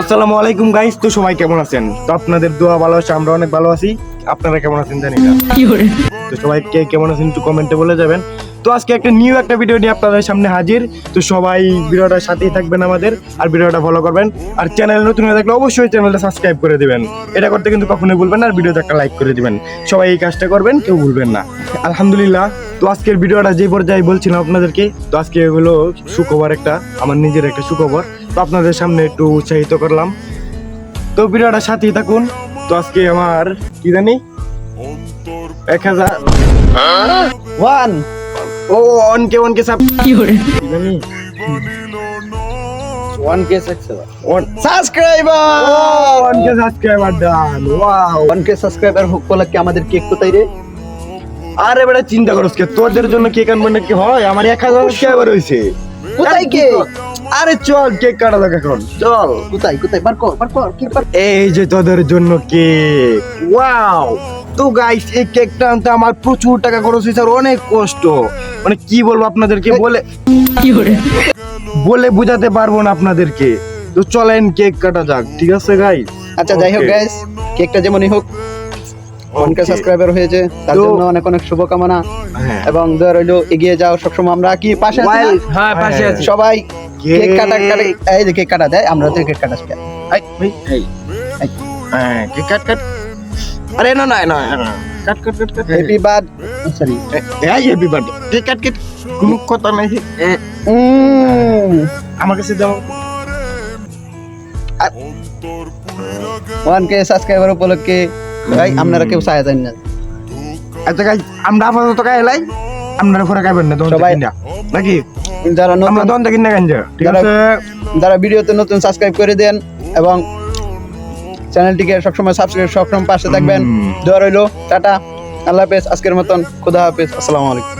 আসসালামু আলাইকুম গাইস তো সবাই কেমন আছেন? তো আপনাদের দোয়া ভালো আছে আমরা অনেক ভালো আছি। আপনারা কেমন আছেন জানি না। তো সবাই কে কেমন আছেন একটু কমেন্টে বলে যাবেন। তো আজকে একটা নিউ একটা ভিডিও নিয়ে আপনাদের সামনে হাজির। তো সবাই ভিডিওটার সাথেই থাকবেন আমাদের আর ভিডিওটা ফলো করবেন। আর চ্যানেল নতুন হয়ে থাকলে অবশ্যই চ্যানেলটা সাবস্ক্রাইব করে দিবেন। এটা করতে কিন্তু কখনোই ভুলবেন না আর ভিডিওতে একটা লাইক করে দিবেন। সবাই এই কাজটা করবেন কেউ ভুলবেন না। আলহামদুলিল্লাহ তো আজকের ভিডিওটা যে পর্যায়ে বলছিলাম আপনাদেরকে তো আজকে হলো সুখবর একটা আমার নিজের একটা সুখবর। তো আপনাদের সামনে একটু উৎসাহিত করলাম। তো ভিডিওটা সাথেই থাকুন। তো আজকে আমার কি জানি? এক হাজার। ওয়ান ও অনকে অনকে কি K subscriber subscriber done wow K subscriber হোক কি আমাদের কেক কোথায় রে? আরে বেটা চিন্তা করস কে? তোদের জন্য কেক আনবে না কি হয় আমার এক হাজার সাবস্ক্রাইবার হয়েছে কোথায় কেক? আরে চল কেক কাটা যাক এখন। চল কোথায় কোথায়? বার কর বার কর বার এই যে তোদের জন্য কেক ওয়াও তো গাইস এই কেকটা আনতে আমার প্রচুর টাকা খরচ হয়েছে আর অনেক কষ্ট। মানে কি বলব আপনাদেরকে? বলে বলে বুঝাতে পারব না আপনাদেরকে। তো চলেন কেক কাটা যাক ঠিক আছে গাইস আচ্ছা যাই হোক গাইস কেকটা যেমনই হোক ওয়ান কে সাবস্ক্রাইবার হয়েছে তার জন্য অনেক অনেক শুভকামনা। হ্যাঁ। এবং দয়া রইল এগিয়ে যাও সবসময় আমরা কি পাশে আছি হ্যাঁ পাশে হ্যাঁ। আছি। সবাই কেক কাটা কাটা এই যে কেক কাটা দেয় আমরা তো কেক কাটা শিখি হ্যাঁ কেক কাট কাট। আরে না না না। না, cut cut cut cut happy birth sorry এই happy birthday cake cut cut কোনো কথা নাই। আমার কাছে দাও। ওয়ান কে সাবস্ক্রাইবার উপলক্ষে ভাই আপনারা কেউ সাহায্য দেন না। আচ্ছা গাইস আমরা আপাতত খাইলাই আপনারা পরে খাবেন না সবাই- নাকি? যারা আমরা নতুন তখন কিনা গাঞ্জা ঠিক আছে? যারা ভিডিওতে নতুন সাবস্ক্রাইব করে দেন এবং চ্যানেলটিকে সবসময় সাবস্ক্রাইব সবসময় পাশে থাকবেন। দোয়া রইল। টাটা। আল্লাহ হাফেজ। আজকের মতন। খুদা হাফেজ। আসসালামু আলাইকুম।